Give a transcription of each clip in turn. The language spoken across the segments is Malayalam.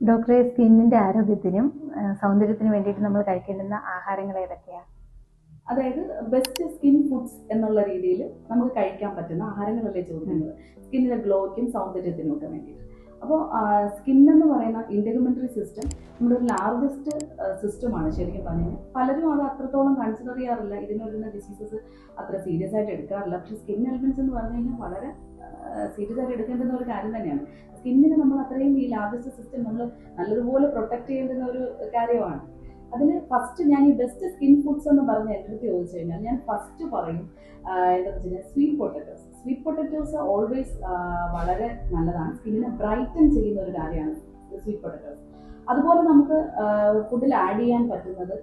ഡോക്ടറെ സ്കിന്നിന്റെ ആരോഗ്യത്തിനും സൗന്ദര്യത്തിനും വേണ്ടിയിട്ട് നമ്മൾ കഴിക്കേണ്ടുന്ന ആഹാരങ്ങൾ ഏതൊക്കെയാണ് അതായത് ബെസ്റ്റ് സ്കിൻ ഫുഡ്സ് എന്നുള്ള രീതിയിൽ നമുക്ക് കഴിക്കാൻ പറ്റുന്ന ആഹാരങ്ങളല്ലേ ചോദിക്കുന്നത്. സ്കിന്നിന്റെ ഗ്ലോയ്ക്കും സൗന്ദര്യത്തിനും ഒക്കെ വേണ്ടിയിട്ട്. അപ്പോൾ സ്കിൻ എന്ന് പറയുന്ന ഇന്റർമെന്ററി സിസ്റ്റം നമ്മുടെ ഒരു ലാർജസ്റ്റ് സിസ്റ്റമാണ് ശരിക്കും പറഞ്ഞാൽ പലരും അത് അത്രത്തോളം കൺസിഡർ ചെയ്യാറില്ല. ഇതിന് വരുന്ന ഡിസീസസ് അത്ര സീരിയസ് ആയിട്ട് എടുക്കാറില്ല. പക്ഷേ സ്കിൻ എലിമെന്റ്സ് എന്ന് പറഞ്ഞു കഴിഞ്ഞാൽ വളരെ സീരിയസ് ആയിട്ട് എടുക്കേണ്ടുന്ന ഒരു കാര്യം തന്നെയാണ്. സ്കിന്നിന് നമ്മൾ അത്രയും ഈ ലാർജസ്റ്റ് സിസ്റ്റം നമ്മൾ നല്ലതുപോലെ പ്രൊട്ടക്ട് ചെയ്യേണ്ടുന്ന ഒരു കാര്യമാണ്. അതിൽ ഫസ്റ്റ് ഞാൻ ഈ ബെസ്റ്റ് സ്കിൻ ഫുഡ്സ് എന്ന് പറഞ്ഞ് അടുത്ത് ചോദിച്ചു കഴിഞ്ഞാൽ ഞാൻ ഫസ്റ്റ് പറയും എന്താ വെച്ച് sweet potatoes sweet potatoes always വളരെ നല്ലതാണ്. സ്കിന്നിനെ ബ്രൈറ്റൻ ചെയ്യുന്ന ഒരു കാര്യമാണ് സ്വീറ്റ് പൊട്ടറ്റോസ് അതുപോലെ നമുക്ക് ഫുഡിൽ ആഡ് ചെയ്യാൻ പറ്റുന്നത്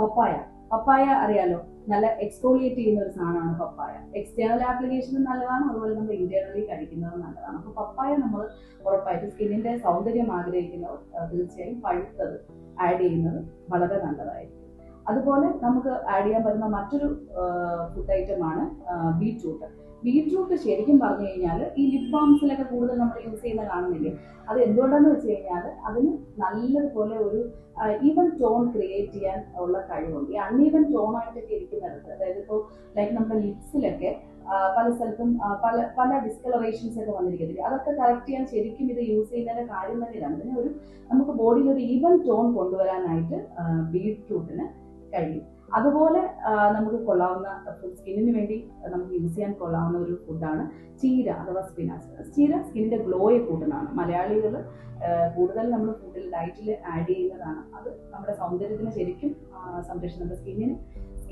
പപ്പായ. പപ്പായ അറിയാലോ നല്ല എക്സ്പോളിയേറ്റ് ചെയ്യുന്ന ഒരു സാധനമാണ് പപ്പായ. എക്സ്റ്റേണൽ ആപ്ലിക്കേഷനും നല്ലതാണ് അതുപോലെ നമ്മൾ ഇന്റേണലി കഴിക്കുന്നതും നല്ലതാണ്. അപ്പോൾ പപ്പായ നമ്മൾ ഉറപ്പായിട്ടും സ്കിന്നിന്റെ സൗന്ദര്യം ആഗ്രഹിക്കുന്നവർ തീർച്ചയായും പഴുത്തത് ആഡ് ചെയ്യുന്നത് വളരെ നല്ലതായിരിക്കും. അതുപോലെ നമുക്ക് ആഡ് ചെയ്യാൻ പറ്റുന്ന മറ്റൊരു ഫുഡ് ഐറ്റമാണ് ബീറ്റ്റൂട്ട്. ബീറ്റ്റൂട്ട് ശരിക്കും പറഞ്ഞു കഴിഞ്ഞാൽ ഈ ലിപ് ബാംസിലൊക്കെ കൂടുതൽ നമ്മൾ യൂസ് ചെയ്യുന്ന കാണുന്നില്ലേ? അത് എന്തുകൊണ്ടാന്ന് വെച്ച് കഴിഞ്ഞാൽ അതിന് നല്ലതുപോലെ ഒരു ഈവൻ ടോൺ ക്രിയേറ്റ് ചെയ്യാൻ ഉള്ള കഴിവുണ്ട്. ഈ അൺഈവൻ ടോൺ ആയിട്ടൊക്കെ ഇരിക്കുന്നിടത്ത് അതായത് ഇപ്പോൾ ലൈക്ക് നമ്മുടെ ലിപ്സിലൊക്കെ പല സ്ഥലത്തും പല പല ഡിസ്കളറേഷൻസ് ഒക്കെ വന്നിരിക്കുന്നില്ല അതൊക്കെ കറക്റ്റ് ചെയ്യാൻ ശരിക്കും ഇത് യൂസ് ചെയ്യുന്നതിന്റെ കാര്യം തന്നെയാണ്. ഇതിന് ഒരു നമുക്ക് ബോഡിയിൽ ഒരു ഈവൻ ടോൺ കൊണ്ടുവരാനായിട്ട് ബീട്രൂട്ടിന് കഴിയും. അതുപോലെ നമുക്ക് കൊള്ളാവുന്ന സ്കിന്നിന് വേണ്ടി നമുക്ക് യൂസ് ചെയ്യാൻ കൊള്ളാവുന്ന ഒരു ഫുഡാണ് ചീര അഥവാ സ്പിനാച്ച് ചീര സ്കിന്നിന്റെ ഗ്ലോയെ കൂട്ടുന്നതാണ്. മലയാളികൾ കൂടുതൽ നമ്മൾ ഫുഡിൽ ഡയറ്റിൽ ആഡ് ചെയ്യുന്നതാണ്. അത് നമ്മുടെ സൗന്ദര്യത്തിന് ശരിക്കും സംരക്ഷണം സ്കിന്നിന്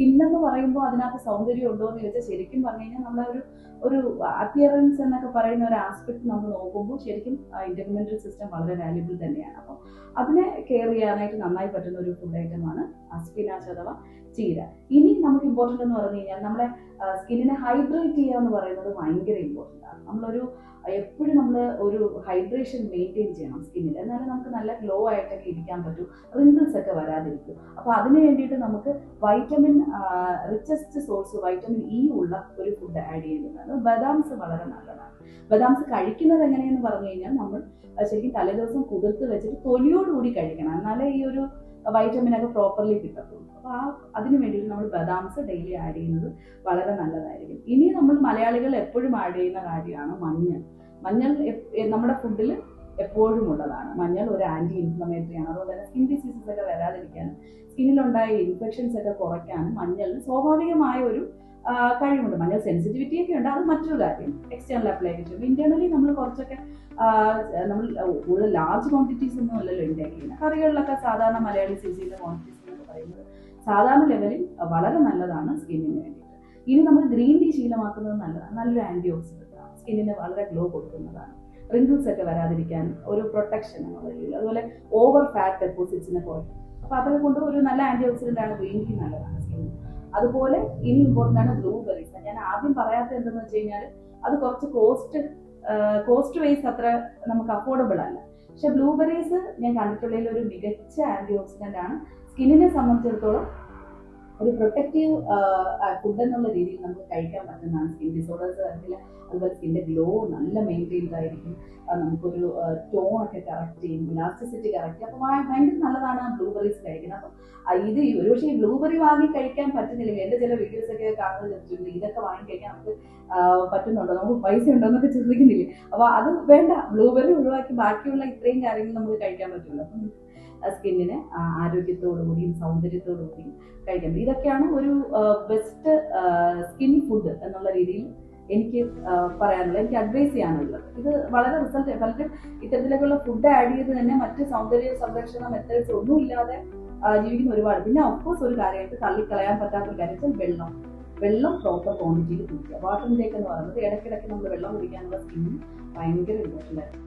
സ്കിൻ എന്ന് പറയുമ്പോൾ അതിനകത്ത് സൗന്ദര്യം ഉണ്ടോ എന്ന് ചോദിച്ചാൽ ശരിക്കും പറഞ്ഞു കഴിഞ്ഞാൽ നമ്മളെ ഒരു ഒരു അപ്പിയറൻസ് എന്നൊക്കെ പറയുന്ന ഒരു ആസ്പെക്ട് നമ്മൾ നോക്കുമ്പോൾ ശരിക്കും ഇന്റർമെന്റൽ സിസ്റ്റം വളരെ വാല്യുബിൾ തന്നെയാണ്. അപ്പോൾ അതിനെ കെയർ ചെയ്യാനായിട്ട് നന്നായി പറ്റുന്ന ഒരു ഫുഡ് ഐറ്റമാണ് സ്പിനാച്ച് അഥവാ ചീര ഇനി നമുക്ക് ഇമ്പോർട്ടന്റ് എന്ന് പറഞ്ഞു കഴിഞ്ഞാൽ നമ്മളെ സ്കിന്നിനെ ഹൈഡ്രേറ്റ് ചെയ്യുക എന്ന് പറയുന്നത് ഭയങ്കര ഇമ്പോർട്ടന്റ് ആണ്. നമ്മളൊരു എപ്പോഴും നമ്മൾ ഒരു ഹൈഡ്രേഷൻ മെയിന്റെയിൻ ചെയ്യണം സ്കിന്നിൽ എന്നാലും നമുക്ക് നല്ല ഗ്ലോ ആയിട്ടൊക്കെ ഇരിക്കാൻ പറ്റൂ. റിങ്കിൾസ് ഒക്കെ വരാതിരിക്കും. അപ്പോൾ അതിന് വേണ്ടിയിട്ട് നമുക്ക് vitamin richest source vitamin E ഉള്ള ഒരു ഫുഡ് ആഡ് ചെയ്യുന്നതാണ് ബദാംസ് വളരെ നല്ലതാണ്. ബദാംസ് കഴിക്കുന്നത് എങ്ങനെയെന്ന് പറഞ്ഞു കഴിഞ്ഞാൽ നമ്മൾ ശരിക്കും തലേദിവസം കുതിർത്ത് വെച്ചിട്ട് തൊലിയോടുകൂടി കഴിക്കണം. എന്നാലേ ഈ ഒരു വൈറ്റമിൻ ഒക്കെ പ്രോപ്പർലി കിട്ടത്തുള്ളൂ. അപ്പോൾ ആ അതിന് വേണ്ടിയിട്ട് നമ്മൾ ബദാംസ് ഡെയിലി ആഡ് ചെയ്യുന്നത് വളരെ നല്ലതായിരിക്കും. ഇനി നമ്മൾ മലയാളികൾ എപ്പോഴും ആഡ് ചെയ്യുന്ന കാര്യമാണ് മഞ്ഞൾ. മഞ്ഞൾ നമ്മുടെ ഫുഡിൽ എപ്പോഴും ഉള്ളതാണ്. മഞ്ഞൾ ഒരു ആന്റി ഇൻഫ്ലമേറ്ററി ആണ്. അതുകൊണ്ട് തന്നെ സ്കിൻ ഡിസീസസ് ഒക്കെ വരാതിരിക്കാനും സ്കിന്നിലുണ്ടായ ഇൻഫെക്ഷൻസ് ഒക്കെ കുറയ്ക്കാനും മഞ്ഞളിന് സ്വാഭാവികമായ ഒരു കഴിവുണ്ട്. നല്ല സെൻസിറ്റിവിറ്റി ഒക്കെ ഉണ്ട്. അത് മറ്റൊരു കാര്യം. എക്സ്റ്റേണൽ അപ്ലിക്കേഷൻ ഇന്റേണലി നമ്മൾ കുറച്ചൊക്കെ നമ്മൾ കൂടുതൽ ലാർജ് ക്വാണ്ടിറ്റീസ് ഒന്നും അല്ലല്ലോ ഇൻടേക്ക് ചെയ്യുന്നത്. കറികളിലൊക്കെ സാധാരണ മലയാളി ചെയ്യുന്ന ക്വാണ്ടിറ്റീസ് എന്നൊക്കെ പറയുന്നത് സാധാരണ ലെവലിൽ വളരെ നല്ലതാണ് സ്കിന്നിന് വേണ്ടിയിട്ട്. ഇനി നമ്മൾ ഗ്രീൻ ടീ ശീലമാക്കുന്നത് നല്ലതാണ്. നല്ലൊരു ആന്റി ഓക്സിഡന്റ് ആണ് സ്കിന്നിന് വളരെ ഗ്ലോ കൊടുക്കുന്നതാണ്. റിങ്കിൾസ് ഒക്കെ വരാതിരിക്കാൻ ഒരു പ്രൊട്ടക്ഷൻ അതുപോലെ ഓവർ ഫാറ്റ് ഡെപ്പോസിറ്റ്സിനെ കുറയ്ക്കും അപ്പൊ അതൊക്കെ കൊണ്ട് ഒരു നല്ല ആന്റി ഓക്സിഡന്റ് ആണ്. ഗ്രീൻ ടീ നല്ലതാണ്. അതുപോലെ ഇനി ഇമ്പോർട്ടന്റ് ആണ് ബ്ലൂബെറീസ് ഞാൻ ആദ്യം പറയാത്തത് എന്തെന്ന് വെച്ച് കഴിഞ്ഞാൽ അത് കുറച്ച് കോസ്റ്റ് കോസ്റ്റ് വൈസ് അത്ര നമുക്ക് അഫോർഡബിൾ അല്ല. പക്ഷെ ബ്ലൂബെറീസ് ഞാൻ കണ്ടിട്ടുള്ളതിൽ ഒരു മികച്ച ആന്റി ഓക്സിഡന്റ് ആണ്. സ്കിന്നിനെ സംബന്ധിച്ചിടത്തോളം ഒരു പ്രൊട്ടക്റ്റീവ് ഫുഡ് എന്നുള്ള രീതിയിൽ നമുക്ക് കഴിക്കാൻ പറ്റുന്നതാണ് സ്കിൻ ഡിസോർഡേഴ്സ് വരത്തില്ല അതുപോലെ സ്കിന്റെ ഗ്ലോ നല്ല മെയിന്റെയിൻഡ് ആയിരിക്കും. നമുക്കൊരു ടോൺ ഒക്കെ കറക്റ്റ് ചെയ്യും ഇലാസ്റ്റിസിറ്റി കറക്റ്റ് അപ്പൊ അപ്പോൾ ഭയങ്കര നല്ലതാണ് ബ്ലൂബെറീസ് കഴിക്കുന്നത്. അപ്പം ഇത് ഒരു ഒരുപക്ഷെ ബ്ലൂബെറി വാങ്ങി കഴിക്കാൻ പറ്റുന്നില്ലെങ്കിൽ എന്റെ ചില വീഡിയോസ് ഒക്കെ കാണുന്നത് ചോദിച്ചിട്ടുണ്ട് ഇതൊക്കെ വാങ്ങി കഴിക്കാൻ നമുക്ക് പറ്റുന്നുണ്ടോ? നമുക്ക് പൈസ ഉണ്ടോ എന്നൊക്കെ ചോദിക്കുന്നില്ലേ? അപ്പോൾ അത് വേണ്ട ബ്ലൂബെറി ഒഴിവാക്കി ബാക്കിയുള്ള ഇത്രയും കാര്യങ്ങൾ നമുക്ക് കഴിക്കാൻ പറ്റുള്ളൂ. അപ്പം സ്കിന്നിന് ആരോഗ്യത്തോടു കൂടിയും സൗന്ദര്യത്തോടു കൂടിയും കഴിക്കാം ഇതൊക്കെയാണ് ഒരു ബെസ്റ്റ് സ്കിൻ ഫുഡ് എന്നുള്ള രീതിയിൽ എനിക്ക് പറയാനുള്ളത് എനിക്ക് അഡ്വൈസ് ചെയ്യാനുള്ളത്. ഇത് വളരെ റിസൾട്ട് പലരും ഇത്തരത്തിലേക്കുള്ള ഫുഡ് ആഡ് ചെയ്ത് തന്നെ മറ്റ് സൗന്ദര്യ സംരക്ഷണ മെത്തേഡ്സ് ഒന്നും ഇല്ലാതെ ജീവിക്കുന്ന ഒരുപാട്. പിന്നെ ഒഫ്കോഴ്സ് ഒരു കാര്യമായിട്ട് തള്ളിക്കളയാൻ പറ്റാത്ത ഒരു കാര്യം വെള്ളം. വെള്ളം പ്രോപ്പർ ക്വാണ്ടിറ്റിയിൽ കുടിക്കുക. വാട്ടർ ഇൻടേക്ക് എന്ന് പറയുന്നത് ഇടയ്ക്കിടയ്ക്ക് നമ്മൾ വെള്ളം കുടിക്കാനുള്ള സ്കിന്നിന് ഭയങ്കര ഇമ്പോർട്ടന്റ് ആയിരുന്നു